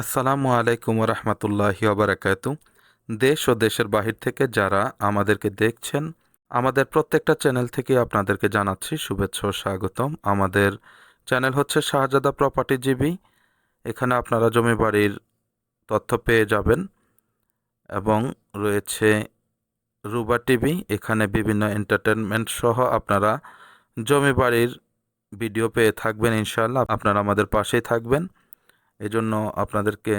আসসালামু আলাইকুম রহমতুল্লাহি ওবরাকাতু। দেশ ও দেশের বাহির থেকে যারা আমাদেরকে দেখছেন, আমাদের প্রত্যেকটা চ্যানেল থেকে আপনাদেরকে জানাচ্ছি শুভেচ্ছা ও স্বাগতম। আমাদের চ্যানেল হচ্ছে শাহজাদা প্রপার্টি জিবি। এখানে আপনারা জমি বাড়ির তথ্য পেয়ে যাবেন এবং রয়েছে রুবা টিভি। এখানে বিভিন্ন এন্টারটেনমেন্ট সহ আপনারা জমি বাড়ির ভিডিও পেয়ে থাকবেন ইনশাল্লাহ আপনারা আমাদের পাশেই থাকবেন। এজন্য আপনাদেরকে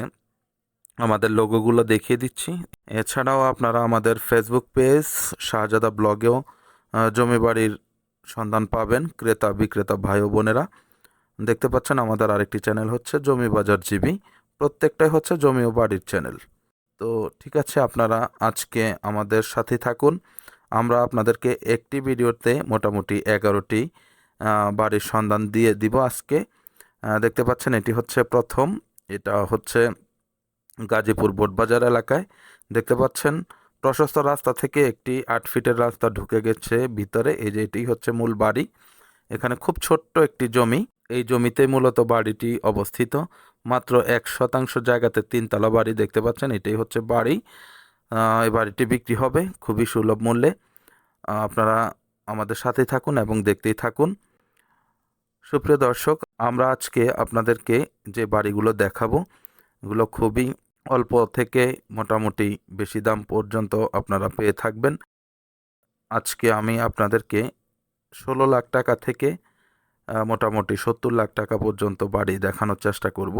আমাদের লোগোগুলো দেখিয়ে দিচ্ছি। এছাড়াও আপনারা আমাদের ফেসবুক পেজ শাহজাদা ব্লগেও জমি বাড়ির সন্ধান পাবেন, ক্রেতা, বিক্রেতা ভাই ও বোনেরা। দেখতে পাচ্ছেন আমাদের আরেকটি চ্যানেল হচ্ছে জমি বাজার জিবি। প্রত্যেকটাই হচ্ছে জমি ও বাড়ির চ্যানেল তো ঠিক আছে, আপনারা আজকে আমাদের সাথে থাকুন। আমরা আপনাদেরকে একটি ভিডিওতে মোটামুটি এগারোটি বাড়ির সন্ধান দিয়ে দিব আজকে। দেখতে পাচ্ছেন, এটি হচ্ছে প্রথম। এটা হচ্ছে গাজীপুর বোটবাজার এলাকায়। দেখতে পাচ্ছেন, প্রশস্ত রাস্তা থেকে একটি আট ফিটের রাস্তা ঢুকে গেছে ভিতরে। এই যে এটি হচ্ছে মূল বাড়ি। এখানে খুব ছোট্ট একটি জমি। এই জমিতে মূলত বাড়িটি অবস্থিত। মাত্র এক শতাংশ জায়গাতে তিনতলা বাড়ি দেখতে পাচ্ছেন, এটাই হচ্ছে বাড়ি। এই বাড়িটি বিক্রি হবে খুবই সুলভ মূল্যে। আপনারা আমাদের সাথেই থাকুন এবং দেখতেই থাকুন। সুপ্রিয় দর্শক আমরা আজকে আপনাদেরকে যে বাড়িগুলো দেখাবো, এগুলো খুবই অল্প থেকে মোটামুটি বেশি দাম পর্যন্ত আপনারা পেয়ে থাকবেন। আজকে আমি আপনাদেরকে ষোলো লাখ টাকা থেকে মোটামুটি সত্তর লাখ টাকা পর্যন্ত বাড়ি দেখানোর চেষ্টা করব।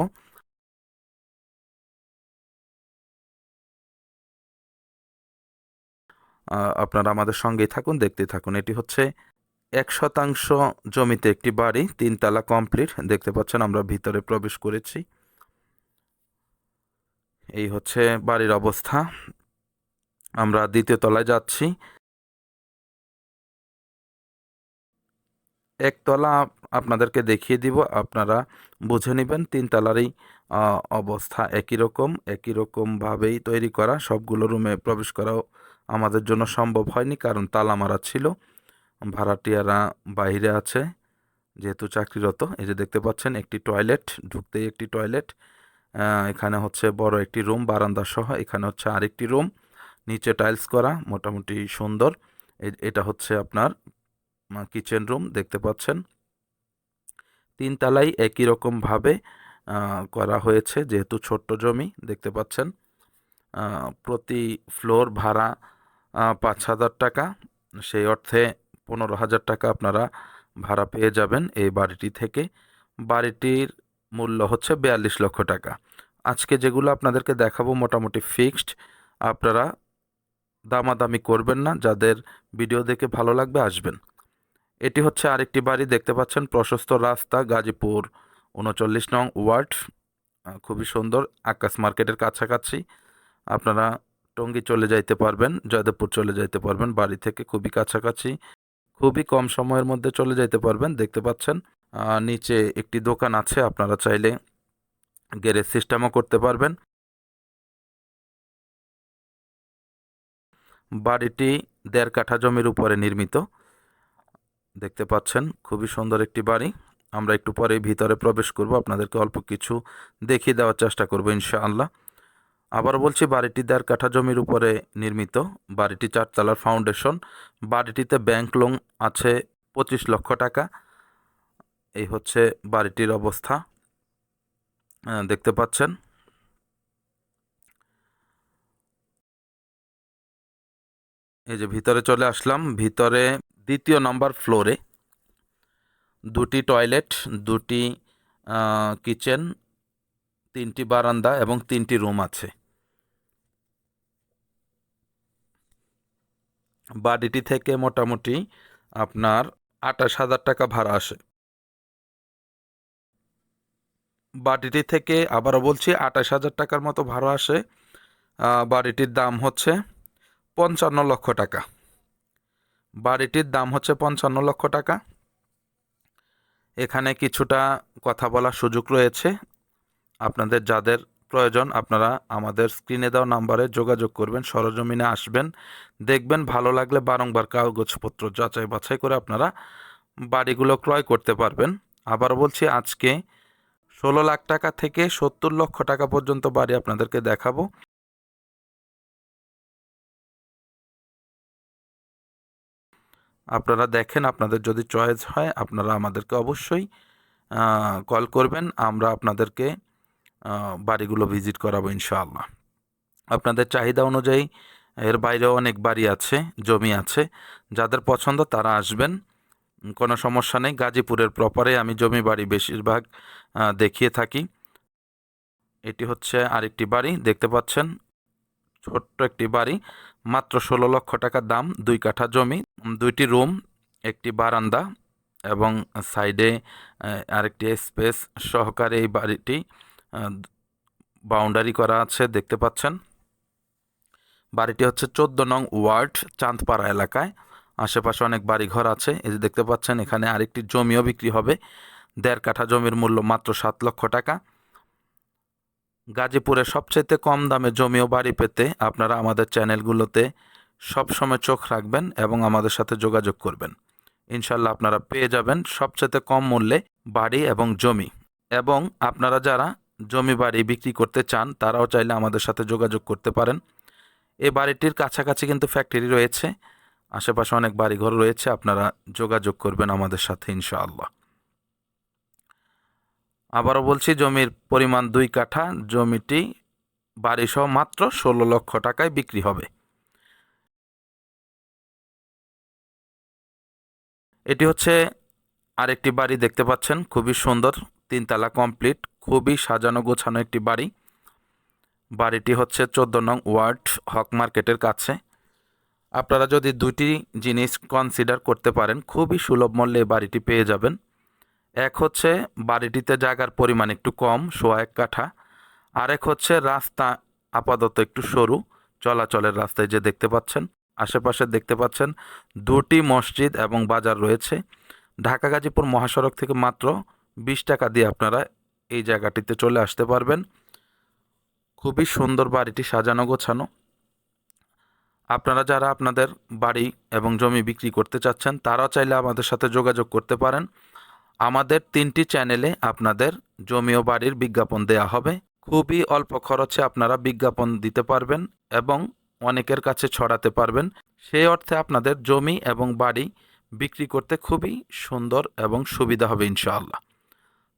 আপনারা আমাদের সঙ্গেই থাকুন দেখতেই থাকুন। এটি হচ্ছে এক শতাংশ জমিতে একটি বাড়ি, তিনতলা কমপ্লিট। দেখতে পাচ্ছেন আমরা ভিতরে প্রবেশ করেছি। এই হচ্ছে বাড়ির অবস্থা। আমরা দ্বিতীয় তলায় যাচ্ছি। একতলা আপ- আপনাদেরকে দেখিয়ে দিব, আপনারা বুঝে নেবেন। তিনতলারই অবস্থা একই রকম, একই রকমভাবেই তৈরি করা। সবগুলো রুমে প্রবেশ করাও আমাদের জন্য সম্ভব হয়নি, কারণ তালা মারা ছিল। ভাড়াটিয়ারা বাইরে আছে, যেহেতু চাকরিরত। এই যে দেখতে পাচ্ছেন, একটি টয়লেট, ঢুকতেই একটি টয়লেট। এখানে হচ্ছে বড় একটি রুম, বারান্দা সহ। এখানে হচ্ছে আরেকটি রুম, নিচে টাইলস করা, মোটামুটি সুন্দর। এটা হচ্ছে আপনার কিচেন রুম, দেখতে পাচ্ছেন। তিন তলাই একই রকমভাবে করা হয়েছে, যেহেতু ছোট্ট জমি, দেখতে পাচ্ছেন। প্রতি ফ্লোর ভাড়া পাঁচ হাজার টাকা। সেই অর্থে পনেরো হাজার টাকা আপনারা ভাড়া পেয়ে যাবেন এই বাড়িটি থেকে। বাড়িটির মূল্য হচ্ছে বিয়াল্লিশ লক্ষ টাকা। আজকে যেগুলো আপনাদেরকে দেখাবো মোটামুটি ফিক্সড, আপনারা দামাদামি করবেন না, যাদের ভিডিও দেখে ভালো লাগবে আসবেন। এটি হচ্ছে আরেকটি বাড়ি, দেখতে পাচ্ছেন প্রশস্ত রাস্তা, গাজীপুর উনচল্লিশ নং ওয়ার্ড খুবই সুন্দর, আকাশ মার্কেটের কাছাকাছি। আপনারা টঙ্গী চলে যাইতে পারবেন, জয়দেবপুর চলে যাইতে পারবেন, বাড়ি থেকে খুবই কাছাকাছি। খুবই কম সময়ের মধ্যে চলে যাইতে পারবেন, দেখতে পাচ্ছেন। নিচে একটি দোকান আছে, আপনারা চাইলে গ্যারেজ সিস্টেমও করতে পারবেন। বাড়িটি দেড় কাঠা জমির উপরে নির্মিত। দেখতে পাচ্ছেন, খুবই সুন্দর একটি বাড়ি। আমরা একটু পরে ভিতরে প্রবেশ করব, আপনাদেরকে অল্প কিছু দেখিয়ে দেওয়ার চেষ্টা করব, ইনশাআল্লাহ। আবার বলছি, বাড়িটি দেড় কাঠা জমির উপরে নির্মিত। বাড়িটি চারতলার ফাউন্ডেশন। বাড়িটিতে ব্যাংক লোন আছে পঁচিশ লক্ষ টাকা। এই হচ্ছে বাড়িটির অবস্থা। দেখতে পাচ্ছেন। এই যে ভিতরে চলে আসলাম। ভিতরে দ্বিতীয় নম্বর ফ্লোরে দুটি টয়লেট, দুটি কিচেন তিনটি বারান্দা এবং তিনটি রুম আছে। বাড়িটি থেকে মোটামুটি আপনার আঠাশ হাজার টাকা ভাড়া আসে। বাড়িটি থেকে আবারও বলছি, আঠাশ হাজার টাকার মতো ভাড়া আসে। বাড়িটির দাম হচ্ছে পঞ্চান্ন লক্ষ টাকা। বাড়িটির দাম হচ্ছে পঞ্চান্ন লক্ষ টাকা। এখানে কিছুটা কথা বলার সুযোগ রয়েছে। আপনাদের যাদের প্রয়োজন আপনারা আমাদের স্ক্রিনে দেওয়া নাম্বারে যোগাযোগ করবেন, সরজমিনে আসবেন। দেখবেন ভালো লাগলে বারংবার কাগজপত্র যাচাই বাছাই করে আপনারা বাড়িগুলো ক্রয় করতে পারবেন। আবার বলছি, আজকে ষোলো লাখ টাকা থেকে সত্তর লক্ষ টাকা পর্যন্ত বাড়ি আপনাদেরকে দেখাবো। আপনারা দেখেন, আপনাদের যদি চয়েস হয়, আপনারা আমাদেরকে অবশ্যই কল করবেন। আমরা আপনাদেরকে বাড়িগুলো ভিজিট করাবো ইনশাআল্লাহ। আপনাদের চাহিদা অনুযায়ী এর বাইরেও অনেক বাড়ি আছে, জমি আছে, যাদের পছন্দ তারা আসবেন। কোনো সমস্যা নেই, গাজীপুরের প্রপারে আমি জমি বাড়ি বেশিরভাগ দেখিয়ে থাকি। এটি হচ্ছে আরেকটি বাড়ি, দেখতে পাচ্ছেন, ছোট্ট একটি বাড়ি, মাত্র ষোলো লক্ষ টাকা দাম, দুই কাঠা জমি, দুইটি রুম, একটি বারান্দা এবং সাইডে আরেকটি স্পেস সহকারে এই বাড়িটি। বাউন্ডারি করা আছে, দেখতে পাচ্ছেন। বাড়িটি হচ্ছে চোদ্দ নং ওয়ার্ড, চাঁদপাড়া এলাকায়। আশেপাশে অনেক বাড়িঘর আছে। এই যে দেখতে পাচ্ছেন, এখানে আরেকটি জমিও বিক্রি হবে। দেড় কাঠা জমির মূল্য মাত্র সাত লক্ষ টাকা। গাজীপুরে সবচাইতে কম দামে জমি ও বাড়ি পেতে আপনারা আমাদের চ্যানেলগুলোতে সবসময় চোখ রাখবেন এবং আমাদের সাথে যোগাযোগ করবেন। ইনশাল্লাহ আপনারা পেয়ে যাবেন সবচাইতে কম মূল্যে বাড়ি এবং জমি। এবং আপনারা যারা জমি বাড়ি বিক্রি করতে চান, তারাও চাইলে আমাদের সাথে যোগাযোগ করতে পারেন। এই বাড়িটির কাছাকাছি কিন্তু ফ্যাক্টরি রয়েছে। আশেপাশে অনেক বাড়িঘর রয়েছে, আপনারা যোগাযোগ করবেন আমাদের সাথে ইনশাআল্লাহ। আবারও বলছি, জমির পরিমাণ দুই কাঠা, জমিটি বাড়িসহ মাত্র ষোলো লক্ষ টাকায় বিক্রি হবে। এটি হচ্ছে আরেকটি বাড়ি দেখতে পাচ্ছেন, খুবই সুন্দর, তিনতলা কমপ্লিট খুবই সাজানো গোছানো একটি বাড়ি। বাড়িটি হচ্ছে চোদ্দ নং ওয়ার্ড, হক মার্কেটের কাছে। আপনারা যদি দুটি জিনিস কনসিডার করতে পারেন, খুবই সুলভ মূল্যে এই বাড়িটি পেয়ে যাবেন। এক হচ্ছে বাড়িটিতে জায়গার পরিমাণ একটু কম, সোয়া এক কাঠা। আরেক হচ্ছে রাস্তা আপাতত একটু সরু, চলাচলের রাস্তায় যে দেখতে পাচ্ছেন, আশেপাশে দেখতে পাচ্ছেন দুটি মসজিদ এবং বাজার রয়েছে। ঢাকা গাজীপুর মহাসড়ক থেকে মাত্র বিশ টাকা দিয়ে আপনারা এই জায়গাটিতে চলে আসতে পারবেন। খুবই সুন্দর বাড়িটি সাজানো গোছানো। আপনারা যারা আপনাদের বাড়ি এবং জমি বিক্রি করতে চাচ্ছেন তারা চাইলে আমাদের সাথে যোগাযোগ করতে পারেন। আমাদের তিনটি চ্যানেলে আপনাদের জমি ও বাড়ির বিজ্ঞাপন দেয়া হবে। খুবই অল্প খরচে আপনারা বিজ্ঞাপন দিতে পারবেন এবং অনেকের কাছে ছড়াতে পারবেন। সেই অর্থে আপনাদের জমি এবং বাড়ি বিক্রি করতে খুবই সুন্দর এবং সুবিধা হবে ইনশাআল্লাহ।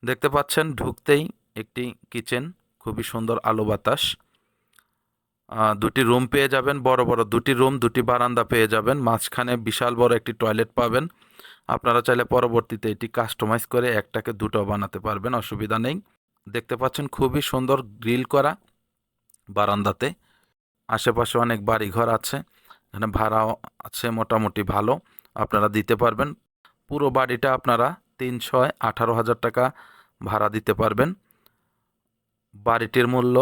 দেখতে পাচ্ছেন ঢুকতেই একটি কিচেন, খুবই সুন্দর আলো বাতাস। দুটি রুম পেয়ে যাবেন, বড় বড় দুটি রুম, দুটি বারান্দা পেয়ে যাবেন। মাঝখানে বিশাল বড় একটি টয়লেট পাবেন। আপনারা চাইলে পরবর্তীতে এটি কাস্টমাইজ করে একটাকে দুটো বানাতে পারবেন, অসুবিধা নেই। দেখতে পাচ্ছেন খুবই সুন্দর গ্রিল করা বারান্দাতে। আশেপাশে অনেক বাড়িঘর আছে, এখানে ভাড়াও আছে, মোটামুটি ভালো। আপনারা দিতে পারবেন। পুরো বাড়িটা আপনারা তিন ছয় আঠারো হাজার টাকা ভাড়া দিতে পারবেন। বাড়িটির মূল্য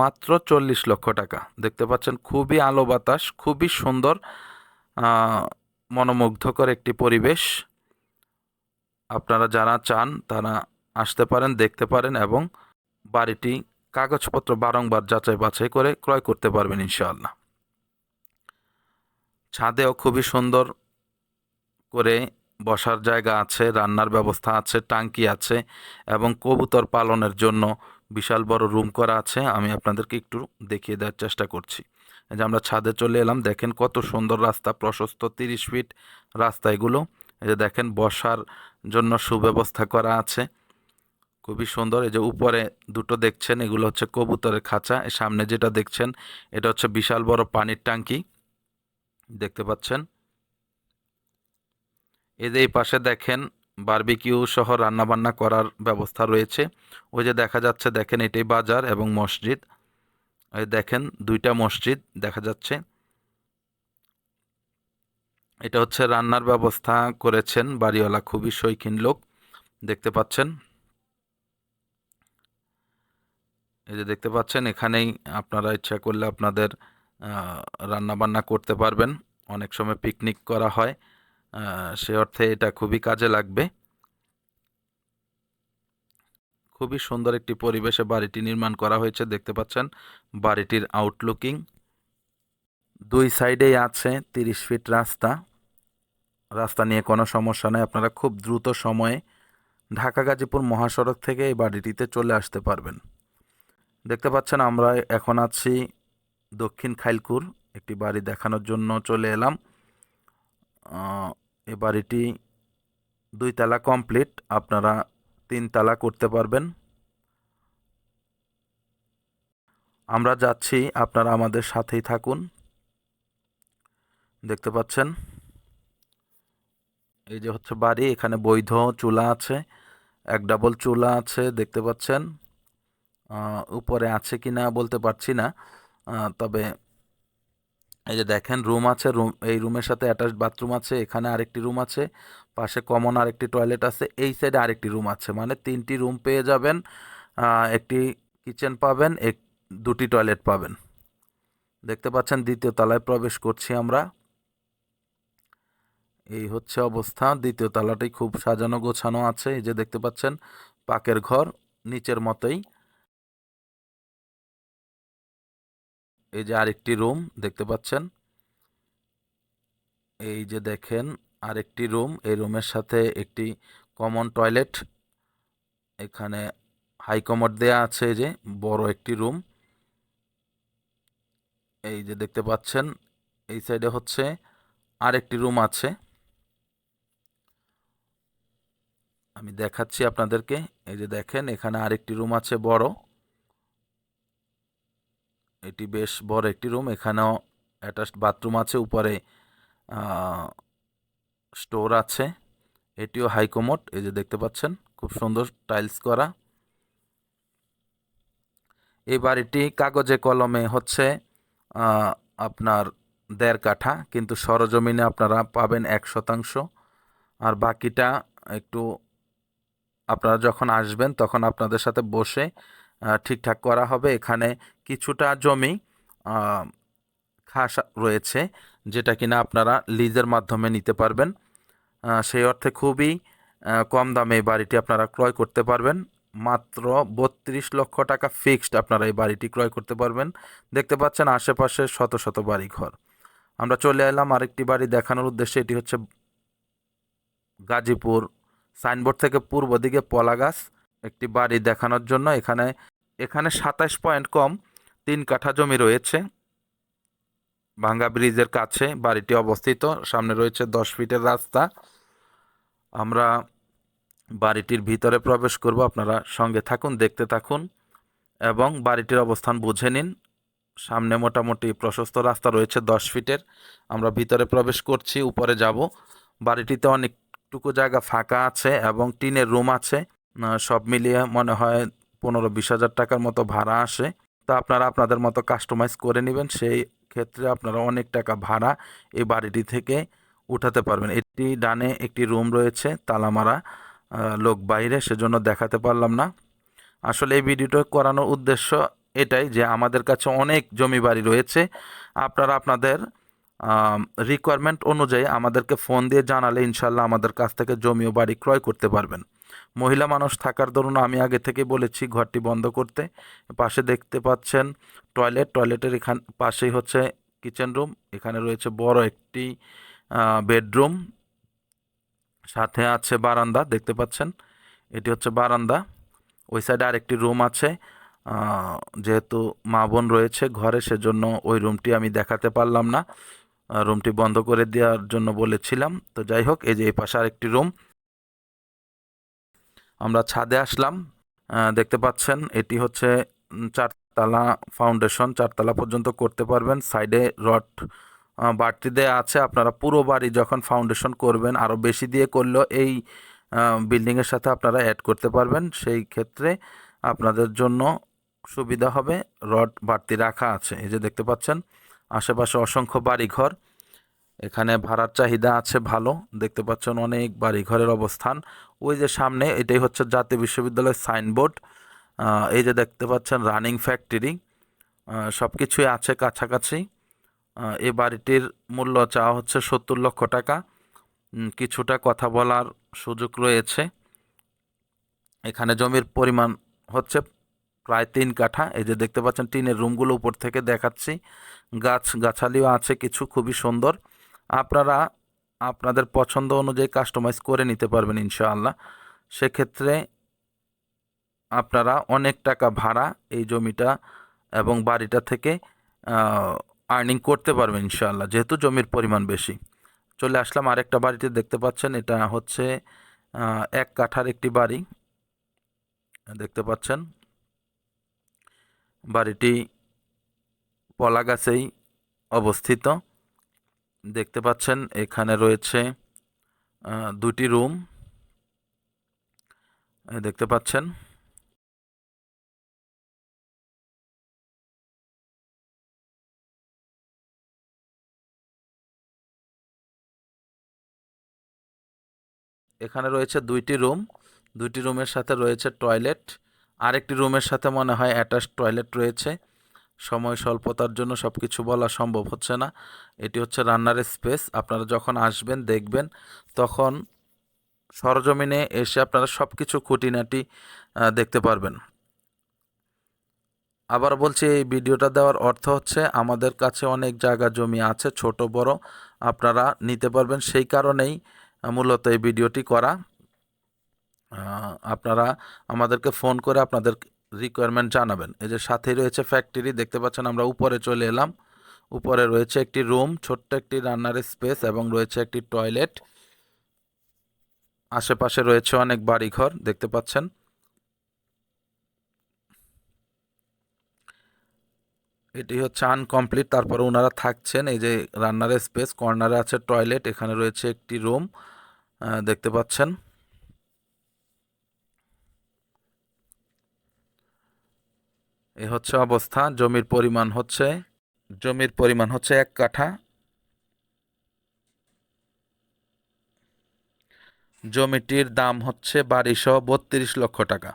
মাত্র চল্লিশ লক্ষ টাকা। দেখতে পাচ্ছেন, খুবই আলো বাতাস, খুবই সুন্দর মনোমুগ্ধকর একটি পরিবেশ। আপনারা যারা চান, তারা আসতে পারেন, দেখতে পারেন এবং বাড়িটি কাগজপত্র বারংবার যাচাই বাছাই করে ক্রয় করতে পারবেন ইনশাআল্লাহ। ছাদেও খুবই সুন্দর করে বসার জায়গা আছে, রান্নার ব্যবস্থা আছে, টাঙ্কি আছে এবং কবুতর পালনের জন্য বিশাল বড় রুম করা আছে। আমি আপনাদেরকে একটু দেখিয়ে দেওয়ার চেষ্টা করছি। এই যে আমরা ছাদে চলে এলাম, দেখেন কত সুন্দর রাস্তা, প্রশস্ত তিরিশ ফিট রাস্তা এগুলো। এই যে দেখেন, বসার জন্য সুব্যবস্থা করা আছে। খুবই সুন্দর। এই যে উপরে দুটো দেখছেন, এগুলো হচ্ছে কবুতরের খাঁচা। সামনে যেটা দেখছেন, এটা হচ্ছে বিশাল বড় পানির ট্যাঙ্কি দেখতে পাচ্ছেন? এই যে এই পাশে দেখেন বারবিকিউ সহ রান্নাবান্না করার ব্যবস্থা রয়েছে। ওই যে দেখা যাচ্ছে, দেখেন এটাই বাজার এবং মসজিদ। এই দেখেন দুইটা মসজিদ দেখা যাচ্ছে। এটা হচ্ছে রান্নার ব্যবস্থা করেছেন বাড়িওয়ালা খুবই শৌখিন লোক, দেখতে পাচ্ছেন। এই যে দেখতে পাচ্ছেন, এখানেই আপনারা ইচ্ছা করলে আপনাদের রান্না বান্না করতে পারবেন। অনেক সময় পিকনিক করা হয়। সে অর্থে এটা খুবই কাজে লাগবে। খুবই সুন্দর একটি পরিবেশে বাড়িটি নির্মাণ করা হয়েছে, দেখতে পাচ্ছেন বাড়িটির আউটলুকিং দুই সাইডেই আছে তিরিশ ফিট রাস্তা। রাস্তা নিয়ে কোনো সমস্যা নেই, আপনারা খুব দ্রুত সময়ে ঢাকা গাজীপুর মহাসড়ক থেকে এই বাড়িটিতে চলে আসতে পারবেন। দেখতে পাচ্ছেন আমরা এখন আছি দক্ষিণ খাইলকুর, একটি বাড়ি দেখানোর জন্য চলে এলাম। এ বাড়িটি দুই তালা কমপ্লিট আপনারা তিন তালা করতে পারবেন। আমরা যাচ্ছি, আপনারা আমাদের সাথেই থাকুন। দেখতে পাচ্ছেন? এই যে হচ্ছে বাড়ি, এখানে বৈধ চুলা আছে, এক ডাবল চুলা আছে, দেখতে পাচ্ছেন? উপরে আছে কি না বলতে পারছি না। তবে এই যে দেখেন রুম আছে রুম এই রুমের সাথে অ্যাটাচ বাথরুম আছে, এখানে আরেকটি রুম আছে, পাশে কমন আরেকটি টয়লেট আছে, এই সাইডে আরেকটি রুম আছে। মানে তিনটি রুম পেয়ে যাবেন একটি কিচেন পাবেন, এক, দুটি টয়লেট পাবেন। দেখতে পাচ্ছেন, দ্বিতীয় তলায় প্রবেশ করছি আমরা। এই হচ্ছে অবস্থা। দ্বিতীয় তলাটি খুব সাজানো গোছানো আছে, এই যে দেখতে পাচ্ছেন, পাকের ঘর, নিচের মতোই। এই যে আরেকটি রুম দেখতে পাচ্ছেন। এই যে দেখেন আরেকটি রুম, এই রুমের সাথে একটি কমন টয়লেট, এখানে হাই কমোড দেয়া আছে এই যে, বড় একটি রুম। এই যে দেখতে পাচ্ছেন, এই সাইডে হচ্ছে আরেকটি রুম আছে। আমি দেখাচ্ছি আপনাদেরকে, এই যে দেখেন এখানে আরেকটি রুম আছে বড়। এটি বেশ বড় একটি রুম। এখানেও অ্যাটাচড বাথরুম আছে, উপরে স্টোর আছে। এটিও হাইকোমোট এই যে দেখতে পাচ্ছেন, খুব সুন্দর টাইলস করা। এই বাড়িটি কাগজে কলমে হচ্ছে আপনার দেড় কাঠা, কিন্তু সরজমিনে আপনারা পাবেন এক শতাংশ। আর বাকিটা একটু আপনারা যখন আসবেন, তখন আপনাদের সাথে বসে ঠিকঠাক করা হবে। এখানে কিছুটা জমি খাস রয়েছে যেটা কিনা আপনারা লিজের মাধ্যমে নিতে পারবেন। সেই অর্থে খুবই কম দামে এই বাড়িটি আপনারা ক্রয় করতে পারবেন। মাত্র বত্রিশ লক্ষ টাকা ফিক্সড আপনারা এই বাড়িটি ক্রয় করতে পারবেন। দেখতে পাচ্ছেন আশেপাশে শত শত বাড়ি ঘর আমরা চলে এলাম আরেকটি বাড়ি দেখানোর উদ্দেশ্যে। এটি হচ্ছে গাজীপুর সাইনবোর্ড থেকে পূর্ব দিকে পলা গাছ একটি বাড়ি দেখানোর জন্য এখানে এখানে সাতাশ পয়েন্ট কম, তিন কাঠা জমি রয়েছে। ভাঙ্গা ব্রিজের কাছে বাড়িটি অবস্থিত, সামনে রয়েছে দশ ফিটের রাস্তা। আমরা বাড়িটির ভিতরে প্রবেশ করব, আপনারা সঙ্গে থাকুন, দেখতে থাকুন এবং বাড়িটির অবস্থান বুঝে নিন। সামনে মোটামুটি প্রশস্ত রাস্তা রয়েছে দশ ফিটের, আমরা ভিতরে প্রবেশ করছি, উপরে যাব। বাড়িটিতে অনেকটুকু জায়গা ফাঁকা আছে এবং টিনের রুম আছে। সব মিলিয়ে মনে হয় পনেরো বিশ হাজার টাকার মতো ভাড়া আসে। তো আপনারা আপনাদের মতো কাস্টমাইজ করে নেবেন। সেই ক্ষেত্রে আপনারা অনেক টাকা ভাড়া এই বাড়িটি থেকে উঠাতে পারবেন। এটি ডানে একটি রুম রয়েছে, তালামারা লোক বাইরে, সেজন্য দেখাতে পারলাম না। আসলে এই ভিডিওটা করানোর উদ্দেশ্য এটাই যে আমাদের কাছে অনেক জমি বাড়ি রয়েছে। আপনারা আপনাদের রিকোয়ারমেন্ট অনুযায়ী আমাদেরকে ফোন দিয়ে জানালে ইনশাল্লাহ আমাদের কাছ থেকে জমি ও বাড়ি ক্রয় করতে পারবেন। মহিলা মানুষ থাকার দরুন আমি আগে থেকে বলেছি ঘরটি বন্ধ করতে। পাশে দেখতে পাচ্ছেন টয়লেট। টয়লেটের এখান, পাশেই হচ্ছে কিচেন রুম। এখানে রয়েছে বড় একটি বেডরুম। সাথে আছে বারান্দা, দেখতে পাচ্ছেন? এটি হচ্ছে বারান্দা। ওই সাইডে আরেকটি রুম আছে। যেহেতু মা বোন রয়েছে ঘরে, সেজন্য ওই রুমটি আমি দেখাতে পারলাম না। রুমটি বন্ধ করে দেওয়ার জন্য বলেছিলাম। তো যাই হোক, এই যে এই পাশে আরেকটি রুম। আমরা ছাদে আসলাম। দেখতে পাচ্ছেন, এটি হচ্ছে চারতলা ফাউন্ডেশন। চারতলা পর্যন্ত করতে পারবেন। সাইডে রড বাড়তি দেয়া আছে। আপনারা পুরো বাড়ি যখন ফাউন্ডেশন করবেন আরও বেশি দিয়ে করলেও এই বিল্ডিংয়ের সাথে আপনারা অ্যাড করতে পারবেন। সেই ক্ষেত্রে আপনাদের জন্য সুবিধা হবে। রড বাড়তি রাখা আছে। এই যে দেখতে পাচ্ছেন, আশেপাশে অসংখ্য বাড়িঘর। এখানে ভাড়ার চাহিদা আছে ভালো। দেখতে পাচ্ছেন অনেক বাড়ি ঘরের অবস্থান। ওই যে সামনে এটাই হচ্ছে জাতীয় বিশ্ববিদ্যালয়ের সাইনবোর্ড। এই যে দেখতে পাচ্ছেন রানিং ফ্যাক্টরি। সব কিছুই আছে কাছাকাছি। এই বাড়িটির মূল্য চাওয়া হচ্ছে সত্তর লক্ষ টাকা। কিছুটা কথা বলার সুযোগ রয়েছে। এখানে জমির পরিমাণ হচ্ছে প্রায় তিন কাঠা। এই যে দেখতে পাচ্ছেন টিনের রুমগুলো উপর থেকে দেখাচ্ছি। গাছ গাছালিও আছে, কিছু খুবই সুন্দর। আপনারা আপনাদের পছন্দ অনুযায়ী কাস্টমাইজ করে নিতে পারবেন ইনশাআল্লাহ। সেক্ষেত্রে আপনারা অনেক টাকা ভাড়া এই জমিটা এবং বাড়িটা থেকে আর্নিং করতে পারবেন ইনশাআল্লাহ, যেহেতু জমির পরিমাণ বেশি। চলে আসলাম আরেকটা বাড়িতে, দেখতে পাচ্ছেন এটা হচ্ছে এক কাঠার একটি বাড়ি। দেখতে পাচ্ছেন? বাড়িটি পলাগাছেই অবস্থিত। দেখতে পাচ্ছেন, এখানে রয়েছে দুটি রুম। দেখতে পাচ্ছেন। এখানে রয়েছে দুইটি রুম। দুইটি রুমের সাথে রয়েছে টয়লেট। আরেকটি রুমের সাথে মনে হয় অ্যাটাচ টয়লেট রয়েছে। সময় স্বল্পতার জন্য সব কিছু বলা সম্ভব হচ্ছে না। এটি হচ্ছে রান্নার স্পেস আপনারা যখন আসবেন, দেখবেন তখন সরজমিনে এসে আপনারা সব কিছু খুঁটিনাটি দেখতে পারবেন। আবার বলছি, এই ভিডিওটা দেওয়ার অর্থ হচ্ছে আমাদের কাছে অনেক জায়গা জমি আছে, ছোট, বড়। আপনারা নিতে পারবেন। সেই কারণেই মূলত এই ভিডিওটি করা। আপনারা আমাদেরকে ফোন করে আপনাদের রিকোয়ারমেন্ট জানাবেন। এই যে সাথেই রয়েছে ফ্যাক্টরি দেখতে পাচ্ছেন আমরা উপরে চলে এলাম। উপরে রয়েছে একটি রুম ছোট্ট একটি রান্নার স্পেস এবং রয়েছে একটি টয়লেট আশেপাশে রয়েছে অনেক বাড়িঘর, দেখতে পাচ্ছেন। এটি হচ্ছে আনকমপ্লিট তারপরে ওনারা থাকছেন, এই যে রান্নার স্পেস কর্নারে আছে টয়লেট এখানে রয়েছে একটি রুম দেখতে পাচ্ছেন। এ হচ্ছে অবস্থা। জমির পরিমাণ হচ্ছে, জমির পরিমাণ হচ্ছে এক কাঠা। জমিটির দাম হচ্ছে বাড়িসহ বত্রিশ লক্ষ টাকা।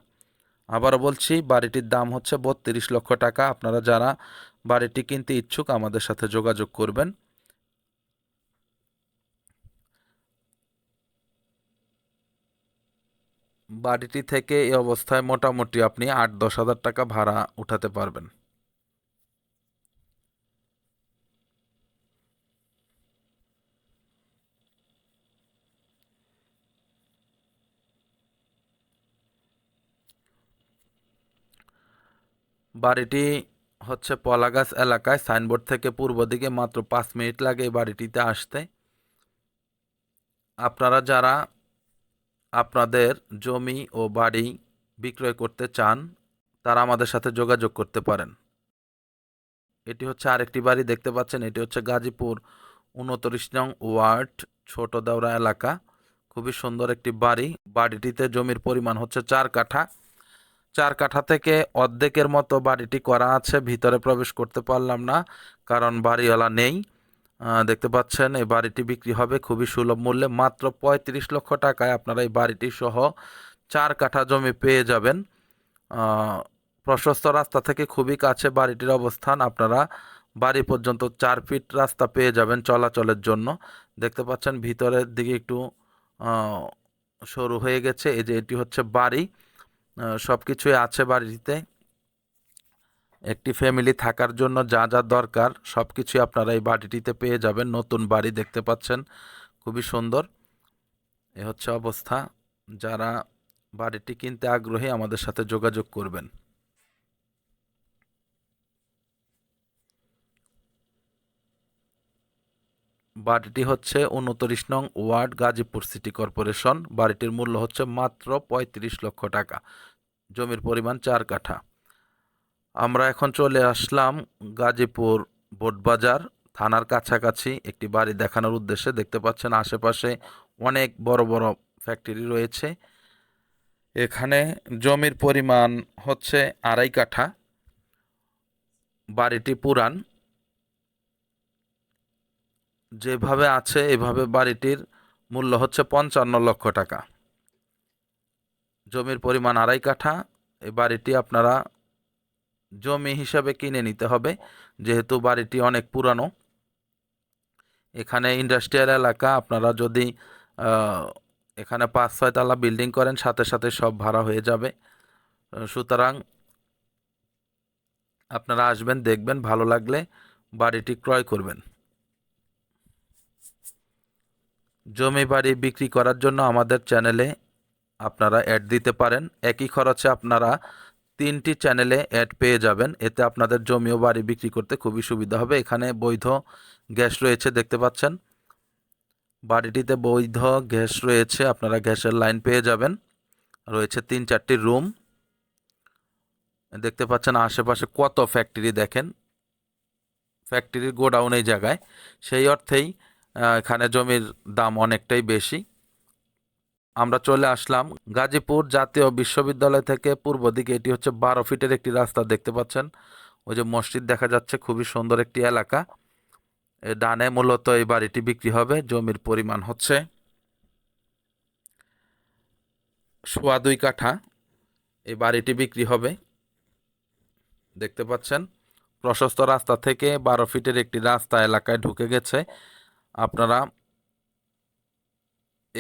আবারও বলছি, বাড়িটির দাম হচ্ছে বত্রিশ লক্ষ টাকা। আপনারা যারা বাড়িটি কিনতে ইচ্ছুক, আমাদের সাথে যোগাযোগ করবেন। বাড়িটি থেকে এই অবস্থায় মোটামুটি আপনি আট, দশ হাজার টাকা ভাড়া উঠাতে পারবেন। বাড়িটি হচ্ছে পলাগাছ এলাকায়, সাইনবোর্ড থেকে পূর্ব দিকে মাত্র পাঁচ মিনিট লাগে এই বাড়িটিতে আসতে। আপনারা যারা আপনাদের জমি ও বাড়ি বিক্রয় করতে চান, তারা আমাদের সাথে যোগাযোগ করতে পারেন। এটি হচ্ছে আরেকটি বাড়ি, দেখতে পাচ্ছেন, এটি হচ্ছে গাজীপুর উনত্রিশ নং ওয়ার্ড, ছোট দেওরা এলাকা। খুবই সুন্দর একটি বাড়ি। বাড়িটিতে জমির পরিমাণ হচ্ছে চার কাঠা। চার কাঠা থেকে অর্ধেকের মতো বাড়িটি করা আছে, ভিতরে প্রবেশ করতে পারলাম না, কারণ বাড়িওয়ালা নেই। দেখতে পাচ্ছেন, এই বাড়িটি বিক্রি হবে খুবই সুলভ মূল্যে। মাত্র পঁয়ত্রিশ লক্ষ টাকায় আপনারা এই বাড়িটি সহ চার কাঠা জমি পেয়ে যাবেন। প্রশস্ত রাস্তা থেকে খুবই কাছে বাড়িটির অবস্থান। আপনারা বাড়ি পর্যন্ত চার ফিট রাস্তা পেয়ে যাবেন চলাচলের জন্য। দেখতে পাচ্ছেন, ভিতরের দিকে একটু সরু হয়ে গেছে। এই যে এটি হচ্ছে বাড়ি। সব কিছুই আছে বাড়িতে। একটি ফ্যামিলি থাকার জন্য যা যা দরকার সব কিছুই আপনারা এই বাড়িটিতে পেয়ে যাবেন। নতুন বাড়ি দেখতে পাচ্ছেন, খুবই সুন্দর। এ হচ্ছে অবস্থা। যারা বাড়িটি কিনতে আগ্রহী, আমাদের সাথে যোগাযোগ করবেন। বাড়িটি হচ্ছে উনত্রিশ নং ওয়ার্ড, গাজীপুর সিটি কর্পোরেশন। বাড়িটির মূল্য হচ্ছে মাত্র পঁয়ত্রিশ লক্ষ টাকা। জমির পরিমাণ চার কাঠা। আমরা এখন চলে আসলাম গাজীপুর বোটবাজার থানার কাছাকাছি একটি বাড়ি দেখানোর উদ্দেশ্যে। দেখতে পাচ্ছেন আশেপাশে অনেক বড় বড় ফ্যাক্টরি রয়েছে। এখানে জমির পরিমাণ হচ্ছে আড়াই কাঠা। বাড়িটি পুরান। যেভাবে আছে, এভাবে বাড়িটির মূল্য হচ্ছে পঞ্চান্ন লক্ষ টাকা। জমির পরিমাণ আড়াই কাঠা। এই বাড়িটি আপনারা জমি হিসাবে কিনে নিতে হবে। যেহেতু বাড়িটি অনেক পুরানো, এখানে ইন্ডাস্ট্রিয়াল এলাকা, আপনারা যদি এখানে পাঁচ ছয় তলা বিল্ডিং করেন, সাথে সাথে সব ভাড়া হয়ে যাবে। সুতরাং আপনারা আসবেন, দেখবেন, ভালো লাগলে বাড়িটি ক্রয় করবেন। জমি বাড়ি বিক্রি করার জন্য আমাদের চ্যানেলে আপনারা অ্যাড দিতে পারেন। একই খরচে আপনারা তিনটি চ্যানেলে অ্যাড পেয়ে যাবেন। এতে আপনাদের জমি ও বাড়ি বিক্রি করতে খুবই সুবিধা হবে। এখানে বৈধ গ্যাস রয়েছে, দেখতে পাচ্ছেন। বাড়িটিতে বৈধ গ্যাস রয়েছে, আপনারা গ্যাসের লাইন পেয়ে যাবেন। রয়েছে তিন চারটি রুম। দেখতে পাচ্ছেন আশেপাশে কত ফ্যাক্টরি দেখেন। ফ্যাক্টরির গোডাউন এই জায়গায়। সেই অর্থেই এখানে জমির দাম অনেকটাই বেশি। আমরা চলে আসলাম গাজীপুর জাতীয় বিশ্ববিদ্যালয় থেকে। পূর্ব দিকে এটি হচ্ছে বারো ফিটের একটি রাস্তা, দেখতে পাচ্ছেন? ওই যে মসজিদ দেখা যাচ্ছে, খুবই সুন্দর একটি এলাকা। ডানে মূলত এই বাড়িটি বিক্রি হবে, জমির পরিমাণ হচ্ছে সোয়া দুই কাঠা। এই বাড়িটি বিক্রি হবে, দেখতে পাচ্ছেন? প্রশস্ত রাস্তা থেকে বারো ফিটের একটি রাস্তা এলাকায় ঢুকে গেছে। আপনারা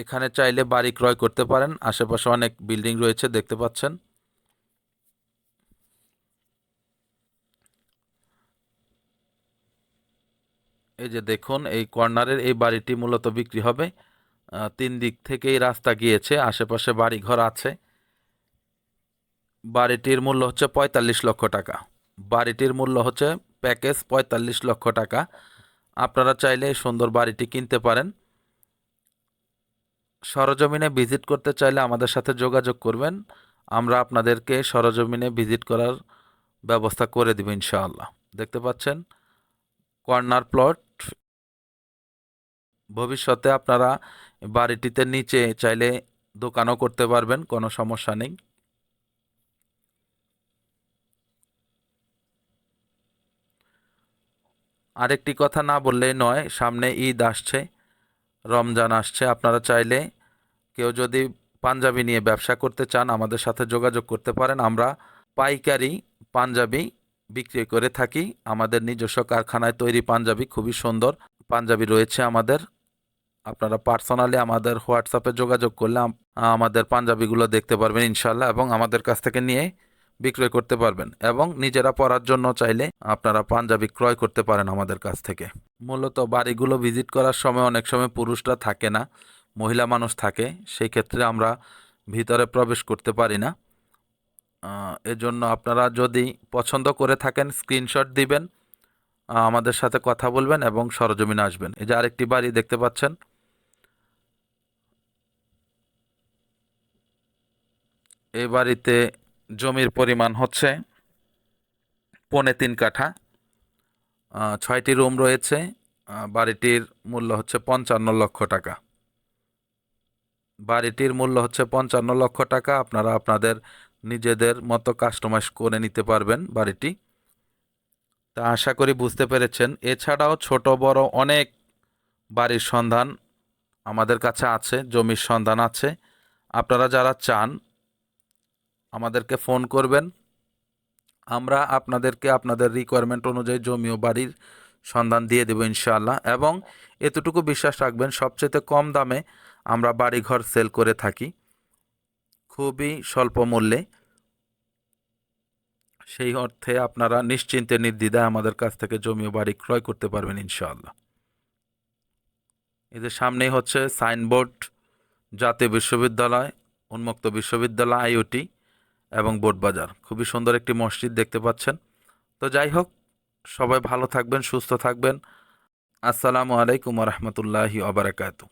এখানে চাইলে বাড়ি ক্রয় করতে পারেন। আশেপাশে অনেক বিল্ডিং রয়েছে, দেখতে পাচ্ছেন। এই যে দেখুন, এই কর্নারের এই বাড়িটি মূলত বিক্রি হবে। তিন দিক থেকেই রাস্তা গিয়েছে, আশেপাশে বাড়ি ঘর আছে। বাড়িটির মূল্য হচ্ছে পঁয়তাল্লিশ লক্ষ টাকা। বাড়িটির মূল্য হচ্ছে প্যাকেজ পঁয়তাল্লিশ লক্ষ টাকা। আপনারা চাইলে সুন্দর বাড়িটি কিনতে পারেন। সরজমিনে ভিজিট করতে চাইলে আমাদের সাথে যোগাযোগ করবেন। আমরা আপনাদেরকে সরজমিনে ভিজিট করার ব্যবস্থা করে দেব ইনশাআল্লাহ। দেখতে পাচ্ছেন, কর্নার প্লট। ভবিষ্যতে আপনারা বাড়িটিতে নিচে চাইলে দোকানও করতে পারবেন, কোনো সমস্যা নেই। আরেকটি কথা না বললেই নয়, সামনে ঈদ আসছে, রমজান আসছে, আপনারা চাইলে কেউ যদি পাঞ্জাবি নিয়ে ব্যবসা করতে চান, আমাদের সাথে যোগাযোগ করতে পারেন। আমরা পাইকারি পাঞ্জাবি বিক্রি করে থাকি। আমাদের নিজস্ব কারখানায় তৈরি পাঞ্জাবি খুবই সুন্দর। পাঞ্জাবি রয়েছে আমাদের। আপনারা পার্সোনালি আমাদের হোয়াটসঅ্যাপে যোগাযোগ করলে আমাদের পাঞ্জাবিগুলো দেখতে পারবেন ইনশাল্লাহ এবং আমাদের কাছ থেকে নিয়ে বিক্রয় করতে পারবেন এবং নিজেরা পরার জন্য চাইলে আপনারা পাঞ্জাবি ক্রয় করতে পারেন আমাদের কাছ থেকে। মূলত বাড়িগুলো ভিজিট করার সময় অনেক সময় পুরুষরা থাকে না। মহিলা মানুষ থাকে, সেই ক্ষেত্রে আমরা ভিতরে প্রবেশ করতে পারি না। এজন্য আপনারা যদি পছন্দ করে থাকেন স্ক্রিনশট দিবেন আমাদের সাথে কথা বলবেন এবং সরজমিনে আসবেন। এই যে আরেকটি বাড়ি দেখতে পাচ্ছেন। এই বাড়িতে জমির পরিমাণ হচ্ছে পনে তিন কাঠা। ছয়টি রুম রয়েছে। বাড়িটির মূল্য হচ্ছে পঞ্চান্ন লক্ষ টাকা। বাড়িটির মূল্য হচ্ছে পঞ্চান্ন লক্ষ টাকা। আপনারা আপনাদের নিজেদের মতো কাস্টমাইজ করে নিতে পারবেন বাড়িটি। তা আশা করি বুঝতে পেরেছেন। এছাড়াও ছোট, বড় অনেক বাড়ির সন্ধান আমাদের কাছে আছে, জমির সন্ধান আছে। আপনারা যারা চান, আমাদেরকে ফোন করবেন। আমরা আপনাদেরকে আপনাদের রিকোয়ারমেন্ট অনুযায়ী জমি ও বাড়ির সন্ধান দিয়ে দেবো ইনশাআল্লাহ। এবং এতটুকু বিশ্বাস রাখবেন, সবচেয়ে কম দামে আমরা বাড়িঘর সেল করে থাকি। খুবই স্বল্প মূল্যে। সেই অর্থে আপনারা নিশ্চিন্তে নির্দ্বিধায় আমাদের কাছ থেকে জমি ও বাড়ি ক্রয় করতে পারবেন ইনশাআল্লাহ। এদের সামনেই হচ্ছে সাইনবোর্ড, জাতীয় বিশ্ববিদ্যালয়, উন্মুক্ত বিশ্ববিদ্যালয়, আইওটি এবং বোটবাজার খুবই সুন্দর একটি মসজিদ দেখতে পাচ্ছেন। তো যাই হোক, সবাই ভালো থাকবেন, সুস্থ থাকবেন। আসসালামু আলাইকুম রহমতুল্লাহি আবরাকাতু